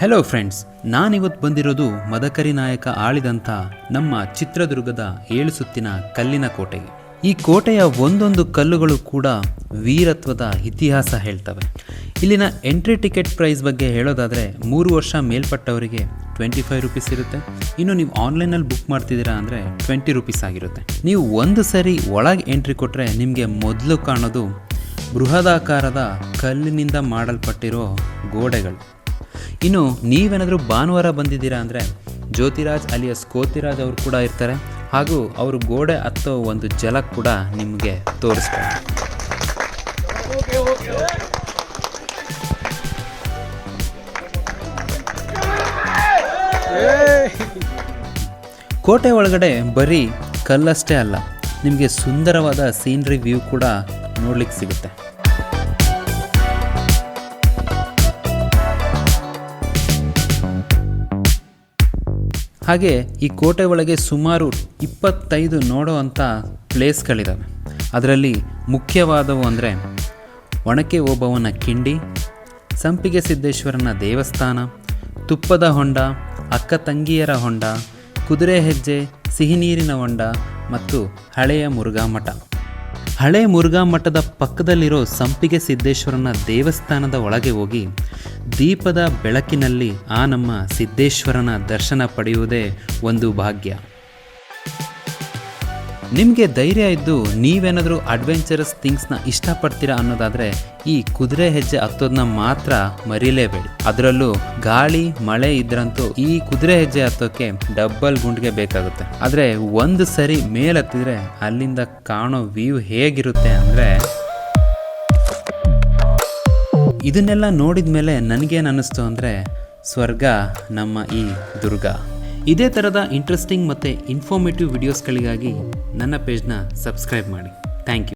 Hello friends ನಾನಿವತ್ತು ಬಂದಿರೋದು ಮದಕರಿ ನಾಯಕ ಆಳಿದಂಥ ನಮ್ಮ ಚಿತ್ರದುರ್ಗದ ಏಳು ಸುತ್ತಿನ ಕಲ್ಲಿನ ಕೋಟೆಗೆ. ಈ ಕೋಟೆಯ ಒಂದೊಂದು ಕಲ್ಲುಗಳು ಕೂಡ ವೀರತ್ವದ ಇತಿಹಾಸ ಹೇಳ್ತವೆ. ಇಲ್ಲಿನ ಎಂಟ್ರಿ ಟಿಕೆಟ್ ಪ್ರೈಸ್ ಬಗ್ಗೆ ಹೇಳೋದಾದರೆ ಮೂರು ವರ್ಷ ಮೇಲ್ಪಟ್ಟವರಿಗೆ ಟ್ವೆಂಟಿ ಫೈವ್ ರುಪೀಸ್ ಇರುತ್ತೆ. ಇನ್ನು ನೀವು ಆನ್ಲೈನಲ್ಲಿ ಬುಕ್ ಮಾಡ್ತಿದ್ದೀರಾ ಅಂದರೆ ಟ್ವೆಂಟಿ ರುಪೀಸ್ ಆಗಿರುತ್ತೆ. ನೀವು ಒಂದು ಸರಿ ಒಳಗೆ ಎಂಟ್ರಿ ಕೊಟ್ಟರೆ ನಿಮಗೆ ಮೊದಲು ಕಾಣೋದು ಬೃಹದಾಕಾರದ ಕಲ್ಲಿನಿಂದ ಮಾಡಲ್ಪಟ್ಟಿರೋ ಗೋಡೆಗಳು. ಇನ್ನು ನೀವೇನಾದರೂ ಭಾನುವಾರ ಬಂದಿದ್ದೀರಾ ಅಂದರೆ ಜ್ಯೋತಿರಾಜ್ ಅಲಿಯಸ್ ಕೋತಿರಾಜ್ ಅವರು ಕೂಡ ಇರ್ತಾರೆ. ಹಾಗೂ ಅವರು ಗೋಡೆ ಹತ್ತೋ ಒಂದು ಜಲ ಕೂಡ ನಿಮಗೆ ತೋರಿಸ್ತಾರೆ. ಕೋಟೆ ಒಳಗಡೆ ಬರೀ ಕಲ್ಲಷ್ಟೇ ಅಲ್ಲ, ನಿಮಗೆ ಸುಂದರವಾದ ಸೀನ್ರಿ ವ್ಯೂ ಕೂಡ ನೋಡ್ಲಿಕ್ಕೆ ಸಿಗುತ್ತೆ. ಹಾಗೆ ಈ ಕೋಟೆ ಒಳಗೆ ಸುಮಾರು ಇಪ್ಪತ್ತೈದು ನೋಡೋ ಅಂಥ ಪ್ಲೇಸ್ಗಳಿದ್ದಾವೆ ಅದರಲ್ಲಿ ಮುಖ್ಯವಾದವು ಅಂದರೆ ಒಣಕೆ ಓಬವನ ಕಿಂಡಿ, ಸಂಪಿಗೆ ಸಿದ್ದೇಶ್ವರನ ದೇವಸ್ಥಾನ, ತುಪ್ಪದ ಹೊಂಡ, ಅಕ್ಕ ತಂಗಿಯರ ಹೊಂಡ, ಕುದುರೆ ಹೆಜ್ಜೆ ಸಿಹಿನೀರಿನ ಹೊಂಡ ಮತ್ತು ಹಳೆಯ ಮುರುಘಾ ಮಠ. ಹಳೆ ಮುರುಘಾ ಮಠದ ಪಕ್ಕದಲ್ಲಿರೋ ಸಂಪಿಗೆ ಸಿದ್ದೇಶ್ವರನ ದೇವಸ್ಥಾನದ ಒಳಗೆ ಹೋಗಿ ದೀಪದ ಬೆಳಕಿನಲ್ಲಿ ಆ ನಮ್ಮ ಸಿದ್ದೇಶ್ವರನ ದರ್ಶನ ಪಡೆಯುವುದೇ ಒಂದು ಭಾಗ್ಯ. ನಿಮಗೆ ಧೈರ್ಯ ಇದ್ದು ನೀವೇನಾದರೂ ಅಡ್ವೆಂಚರಸ್ ಥಿಂಗ್ಸ್ನ ಇಷ್ಟಪಡ್ತೀರಾ ಅನ್ನೋದಾದರೆ ಈ ಕುದುರೆ ಹೆಜ್ಜೆ ಹತ್ತೋದನ್ನ ಮಾತ್ರ ಮರೀಲೇಬೇಡಿ. ಅದರಲ್ಲೂ ಗಾಳಿ, ಮಳೆ ಇದ್ರಂತೂ ಈ ಕುದುರೆ ಹೆಜ್ಜೆ ಹತ್ತೋಕ್ಕೆ ಡಬ್ಬಲ್ ಗುಂಡಿಗೆ ಬೇಕಾಗುತ್ತೆ. ಆದರೆ ಒಂದು ಸರಿ ಮೇಲೆ ಹತ್ತಿದ್ರೆ ಅಲ್ಲಿಂದ ಕಾಣೋ ವ್ಯೂ ಹೇಗಿರುತ್ತೆ ಅಂದರೆ ಇದನ್ನೆಲ್ಲ ನೋಡಿದ ಮೇಲೆ ನನಗೇನು ಅನ್ನಿಸ್ತು ಅಂದರೆ ಸ್ವರ್ಗ, ನಮ್ಮ ಈ ದುರ್ಗ. ಇದೇ ಥರದ ಇಂಟ್ರೆಸ್ಟಿಂಗ್ ಮತ್ತು ಇನ್ಫಾರ್ಮೇಟಿವ್ ವಿಡಿಯೋಸ್ಗಳಿಗಾಗಿ ನನ್ನ ಪೇಜ್ನ ಸಬ್ಸ್ಕ್ರೈಬ್ ಮಾಡಿ. Thank you